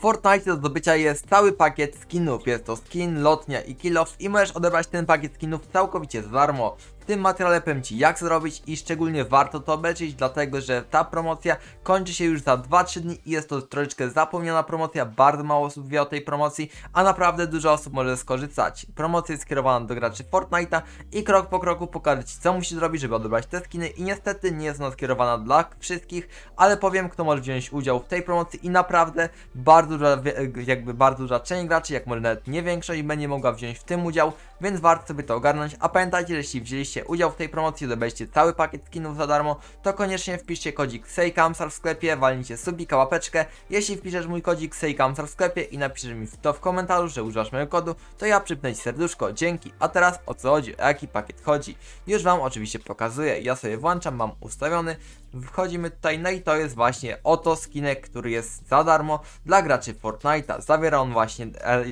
Fortnite do zdobycia jest cały pakiet skinów. Jest to skin, lotnia i kill off i możesz odebrać ten pakiet skinów całkowicie za darmo. Tym materiale powiem Ci jak zrobić i szczególnie warto to obejrzeć, dlatego że ta promocja kończy się już za 2-3 dni i jest to troszeczkę zapomniana promocja, bardzo mało osób wie o tej promocji, a naprawdę dużo osób może skorzystać. Promocja jest skierowana do graczy Fortnite'a i krok po kroku pokażę Ci co musisz zrobić, żeby odebrać te skiny i niestety nie jest ona skierowana dla wszystkich, ale powiem kto może wziąć udział w tej promocji i naprawdę bardzo duża, jakby bardzo duża część graczy, jak może nawet nie większość, będzie mogła wziąć w tym udział, więc warto sobie to ogarnąć, a pamiętajcie, że jeśli wzięliście udział w tej promocji, odebraliście cały pakiet skinów za darmo, to koniecznie wpiszcie kodzik SEJKAMSAR w sklepie, walnijcie subika, łapeczkę, jeśli wpiszesz mój kodzik SEJKAMSAR w sklepie i napiszesz mi to w komentarzu, że używasz mojego kodu, to ja przypnę Ci serduszko, dzięki. A teraz o co chodzi, o jaki pakiet chodzi? Już Wam oczywiście pokazuję, ja sobie włączam, mam ustawiony, wchodzimy tutaj, no i to jest właśnie oto skinek, który jest za darmo dla graczy Fortnite'a. Zawiera on właśnie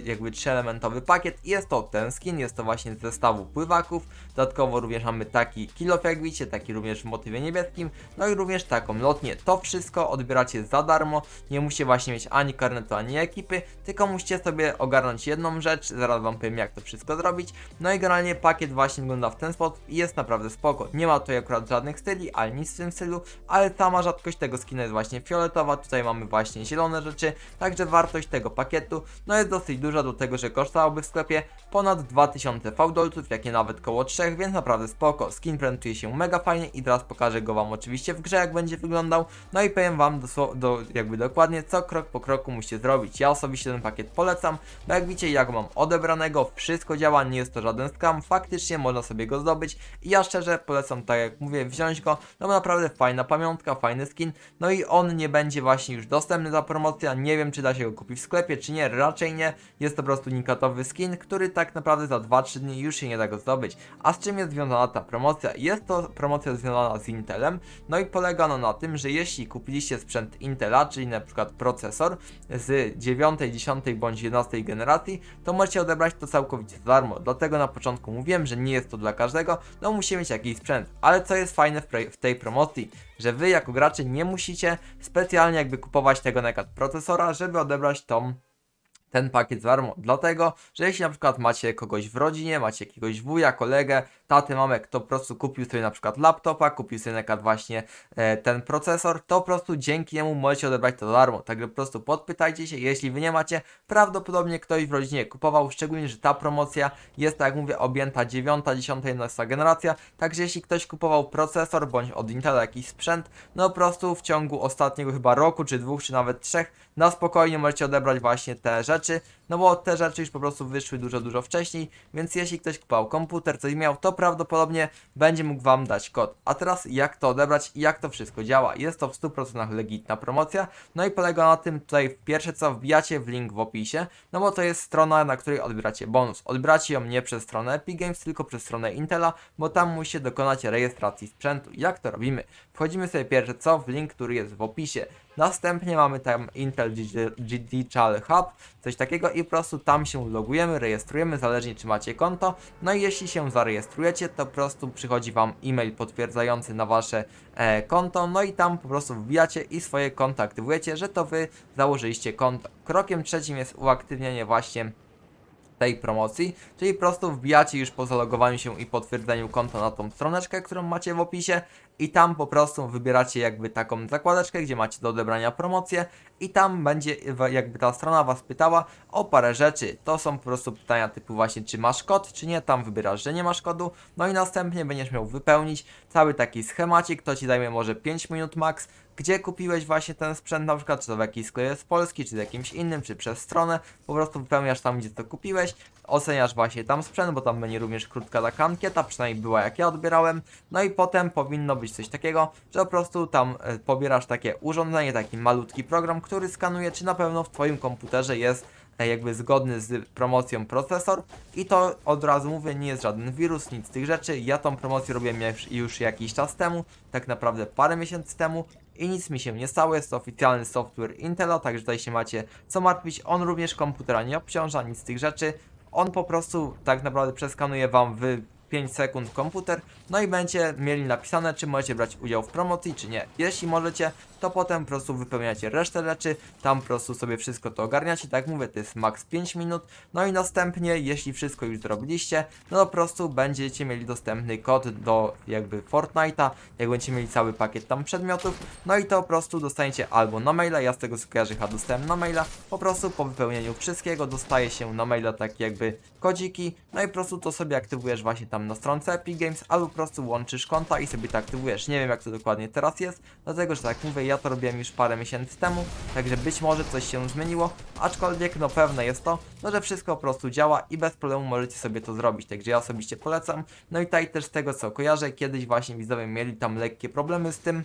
jakby trzyelementowy pakiet i jest to ten skin, jest to właśnie zestawu pływaków. Dodatkowo również mamy taki kilof jak widzicie, taki również w motywie niebieskim, no i również taką lotnię. To wszystko odbieracie za darmo, nie musicie właśnie mieć ani karnetu, ani ekipy, tylko musicie sobie ogarnąć jedną rzecz, zaraz wam powiem jak to wszystko zrobić. No i generalnie pakiet właśnie wygląda w ten sposób i jest naprawdę spoko. Nie ma tutaj akurat żadnych styli, ale nic w tym stylu, ale sama rzadkość tego skina jest właśnie fioletowa, tutaj mamy właśnie zielone rzeczy, także wartość tego pakietu no jest dosyć duża do tego, że kosztowałby w sklepie ponad 2000 fałdolców, jakie nawet koło 3, więc naprawdę spoko. Skin prezentuje się mega fajnie i teraz pokażę go wam oczywiście w grze jak będzie wyglądał, no i powiem wam dosło- do, jakby dokładnie co krok po kroku musicie zrobić. Ja osobiście ten pakiet polecam, bo jak widzicie jak mam odebranego, wszystko działa, nie jest to żaden scam, faktycznie można sobie go zdobyć i ja szczerze polecam tak jak mówię wziąć go, no bo naprawdę fajna pamiątka, fajny skin, no i on nie będzie właśnie już dostępny za promocję, nie wiem czy da się go kupić w sklepie czy nie, raczej nie, jest to po prostu unikatowy skin, który tak naprawdę za 2-3 dni już się nie da go zdobyć. A z czym jest związana ta promocja? Jest to promocja związana z Intelem, no i polega ona na tym, że jeśli kupiliście sprzęt Intela, czyli na przykład procesor z 9, 10 bądź 11 generacji, to możecie odebrać to całkowicie za darmo. Dlatego na początku mówiłem, że nie jest to dla każdego, no musimy mieć jakiś sprzęt. Ale co jest fajne w, w tej promocji? Że wy jako gracze nie musicie specjalnie jakby kupować tego na procesora, żeby odebrać tą ten pakiet za darmo. Dlatego, że jeśli na przykład macie kogoś w rodzinie, macie jakiegoś wuja, kolegę, tatę, mamę, kto po prostu kupił sobie na przykład laptopa, kupił sobie na przykład właśnie e, ten procesor, to po prostu dzięki niemu możecie odebrać to za darmo. Także po prostu podpytajcie się, jeśli wy nie macie, prawdopodobnie ktoś w rodzinie kupował, szczególnie, że ta promocja jest, tak jak mówię, objęta 9, 10, 11 generacja, także jeśli ktoś kupował procesor bądź od Intela jakiś sprzęt, no po prostu w ciągu ostatniego chyba roku, czy dwóch, czy nawet trzech, na spokojnie możecie odebrać właśnie te rzeczy, no bo te rzeczy już po prostu wyszły dużo, dużo wcześniej, więc jeśli ktoś kupował komputer, coś miał, to prawdopodobnie będzie mógł Wam dać kod. A teraz jak to odebrać i jak to wszystko działa? Jest to w 100% legitna promocja, no i polega na tym tutaj pierwsze co wbijacie w link w opisie, no bo to jest strona, na której odbieracie bonus. Odbieracie ją nie przez stronę Epic Games, tylko przez stronę Intela, bo tam musicie dokonać rejestracji sprzętu. Jak to robimy? Wchodzimy sobie pierwsze co w link, który jest w opisie. Następnie mamy tam Intel Digital Hub, coś takiego i po prostu tam się logujemy, rejestrujemy, zależnie czy macie konto. No i jeśli się zarejestrujecie, to po prostu przychodzi Wam e-mail potwierdzający na Wasze e, konto, no i tam po prostu wbijacie i swoje konto aktywujecie, że to Wy założyliście konto. Krokiem trzecim jest uaktywnienie właśnie tej promocji, czyli prostu wbijacie już po zalogowaniu się i potwierdzeniu konta na tą stroneczkę, którą macie w opisie i tam po prostu wybieracie jakby taką zakładeczkę, gdzie macie do odebrania promocję i tam będzie jakby ta strona Was pytała o parę rzeczy. To są po prostu pytania typu właśnie czy masz kod, czy nie, tam wybierasz, że nie masz kodu, no i następnie będziesz miał wypełnić cały taki schemacik, to Ci zajmie może 5 minut max, gdzie kupiłeś właśnie ten sprzęt, na przykład czy to w jakiejś sklepie z Polski, czy z jakimś innym, czy przez stronę, po prostu wypełniasz tam, gdzie to kupiłeś, oceniasz właśnie tam sprzęt, bo tam będzie również krótka taka ankieta, przynajmniej była jak ja odbierałem, no i potem powinno być coś takiego, że po prostu tam e, pobierasz takie urządzenie, taki malutki program, który skanuje, czy na pewno w Twoim komputerze jest jakby zgodny z promocją procesor i to od razu mówię, nie jest żaden wirus, nic z tych rzeczy. Ja tą promocję robiłem już, już jakiś czas temu, tak naprawdę parę miesięcy temu i nic mi się nie stało, jest to oficjalny software Intela, także tutaj się macie co martwić. On również komputera nie obciąża, nic z tych rzeczy. On po prostu tak naprawdę przeskanuje Wam w 5 sekund komputer, no i będzie mieli napisane, czy możecie brać udział w promocji, czy nie. Jeśli możecie, to potem po prostu wypełniacie resztę rzeczy, tam po prostu sobie wszystko to ogarniacie, tak mówię, to jest max 5 minut, no i następnie, jeśli wszystko już zrobiliście, no to po prostu będziecie mieli dostępny kod do jakby Fortnite'a, jak będziecie mieli cały pakiet tam przedmiotów, no i to po prostu dostaniecie albo na maila, ja z tego chyba dostałem na maila, po prostu po wypełnieniu wszystkiego dostaje się na maila takie jakby kodziki, no i po prostu to sobie aktywujesz właśnie tam na stronce Epic Games, albo po prostu łączysz konta i sobie to aktywujesz. Nie wiem jak to dokładnie teraz jest, dlatego że tak mówię, ja to robiłem już parę miesięcy temu, także być może coś się zmieniło, aczkolwiek no pewne jest to, no że wszystko po prostu działa i bez problemu możecie sobie to zrobić, także ja osobiście polecam. No i tutaj też z tego co kojarzę, kiedyś właśnie widzowie mieli tam lekkie problemy z tym,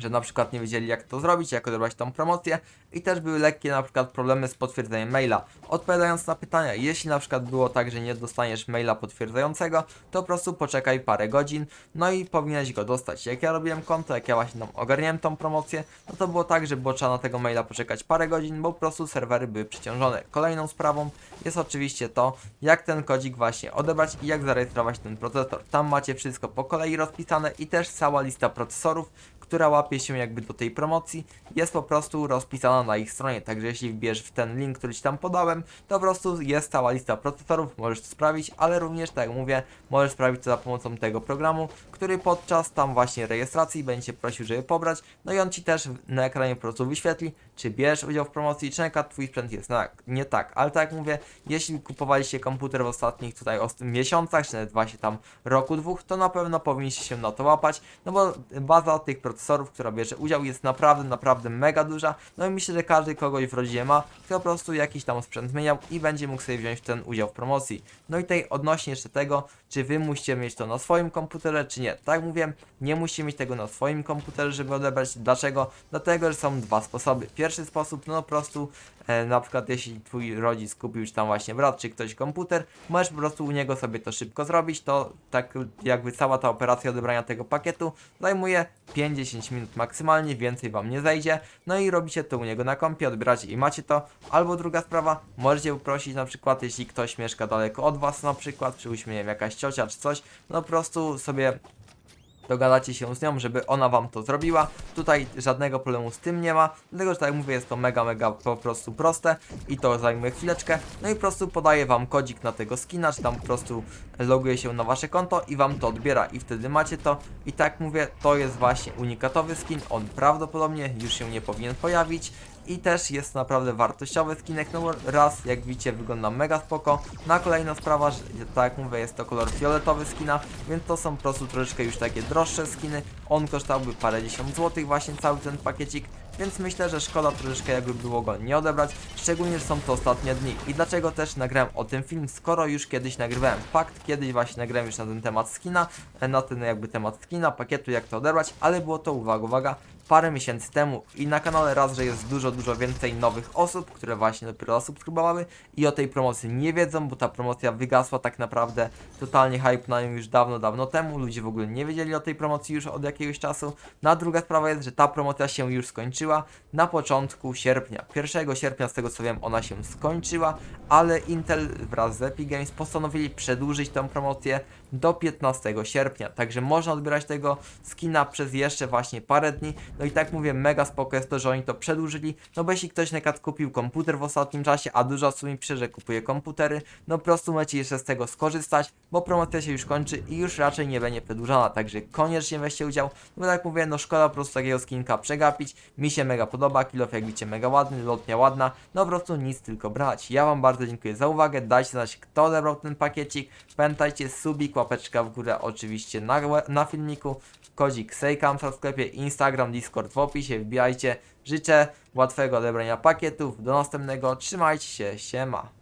że na przykład nie wiedzieli jak to zrobić, jak odebrać tą promocję i też były lekkie na przykład problemy z potwierdzeniem maila. Odpowiadając na pytania, jeśli na przykład było tak, że nie dostaniesz maila potwierdzającego, to po prostu poczekaj parę godzin, no i powinieneś go dostać. Jak ja robiłem konto, jak ja właśnie tam ogarniałem tą promocję, no to było tak, że było trzeba na tego maila poczekać parę godzin, bo po prostu serwery były przeciążone. Kolejną sprawą jest oczywiście to, jak ten kodzik właśnie odebrać i jak zarejestrować ten procesor. Tam macie wszystko po kolei rozpisane i też cała lista procesorów, która łapie się jakby do tej promocji, jest po prostu rozpisana na ich stronie. Także jeśli wbierz w ten link, który Ci tam podałem, to po prostu jest cała lista procesorów, możesz to sprawdzić, ale również, tak jak mówię, możesz sprawdzić to za pomocą tego programu, który podczas tam właśnie rejestracji będzie prosił, żeby pobrać, no i on Ci też na ekranie po prostu wyświetli, czy bierzesz udział w promocji, czy na Twój sprzęt jest na, nie tak. Ale tak jak mówię, jeśli kupowaliście komputer w ostatnich tutaj miesiącach, czy nawet właśnie tam roku, dwóch, to na pewno powinniście się na to łapać, no bo baza tych procesorów, która bierze udział jest naprawdę, naprawdę mega duża, no i myślę, że każdy kogoś w rodzinie ma, kto po prostu jakiś tam sprzęt zmieniał i będzie mógł sobie wziąć ten udział w promocji. No i tutaj odnośnie jeszcze tego, czy wy musicie mieć to na swoim komputerze, czy nie. Tak mówię, nie musicie mieć tego na swoim komputerze, żeby odebrać. Dlaczego? Dlatego, że są dwa sposoby. Pierwszy sposób, no po prostu, e, na przykład jeśli twój rodzic kupił czy tam właśnie brat, czy ktoś komputer, możesz po prostu u niego sobie to szybko zrobić, to tak jakby cała ta operacja odebrania tego pakietu zajmuje 5-10 minut maksymalnie, więcej wam nie zajdzie, no i robicie to u niego na kompie, odbieracie i macie to, albo druga sprawa, możecie poprosić na przykład, jeśli ktoś mieszka daleko od was na przykład, przyłóżmy, nie jakaś ciocia czy coś, no po prostu sobie dogadacie się z nią, żeby ona wam to zrobiła. Tutaj żadnego problemu z tym nie ma, dlatego że tak jak mówię, jest to mega, mega po prostu proste i to zajmuje chwileczkę. No i po prostu podaje wam kodzik na tego skina, czy tam po prostu loguje się na wasze konto i wam to odbiera i wtedy macie to. I tak mówię, to jest właśnie unikatowy skin, on prawdopodobnie już się nie powinien pojawić i też jest naprawdę wartościowy skinek, no raz jak widzicie wygląda mega spoko. Na kolejna sprawa, że tak jak mówię jest to kolor fioletowy skina, więc to są po prostu troszeczkę już takie droższe skiny. On kosztowałby parę dziesiąt złotych właśnie cały ten pakiecik, więc myślę, że szkoda troszeczkę jakby było go nie odebrać, szczególnie, że są to ostatnie dni. I dlaczego też nagrałem o tym film, skoro już kiedyś nagrywałem. Fakt, kiedyś właśnie nagrałem już na ten temat skina, na ten jakby temat skina, pakietu, jak to odebrać, ale było to, uwaga, uwaga, parę miesięcy temu i na kanale raz, że jest dużo, dużo więcej nowych osób, które właśnie dopiero zasubskrybowały i o tej promocji nie wiedzą, bo ta promocja wygasła tak naprawdę totalnie hype na nią już dawno, dawno temu, ludzie w ogóle nie wiedzieli o tej promocji już od jakiegoś czasu. No a druga sprawa jest, że ta promocja się już skończyła na początku sierpnia. 1 sierpnia z tego co wiem ona się skończyła, ale Intel wraz z Epic Games postanowili przedłużyć tę promocję do 15 sierpnia, także można odbierać tego skina przez jeszcze właśnie parę dni. No i tak mówię, mega spoko jest to, że oni to przedłużyli, no bo jeśli ktoś przykład kupił komputer w ostatnim czasie, a dużo osób mi pisze, że kupuje komputery, no po prostu możecie jeszcze z tego skorzystać, bo promocja się już kończy i już raczej nie będzie przedłużana, także koniecznie weźcie udział, no bo tak mówię, no szkoda po prostu takiego skinka przegapić, mi się mega podoba, kilof jak widzicie mega ładny, lotnia ładna, no po prostu nic tylko brać. Ja wam bardzo dziękuję za uwagę, dajcie znać kto odebrał ten pakiecik, pamiętajcie subik, łapeczka w górę oczywiście na, na filmiku, kodzik Sejkamsa w sklepie, Instagram, Discord w opisie, wbijajcie. Życzę łatwego odebrania pakietów, do następnego, trzymajcie się, siema.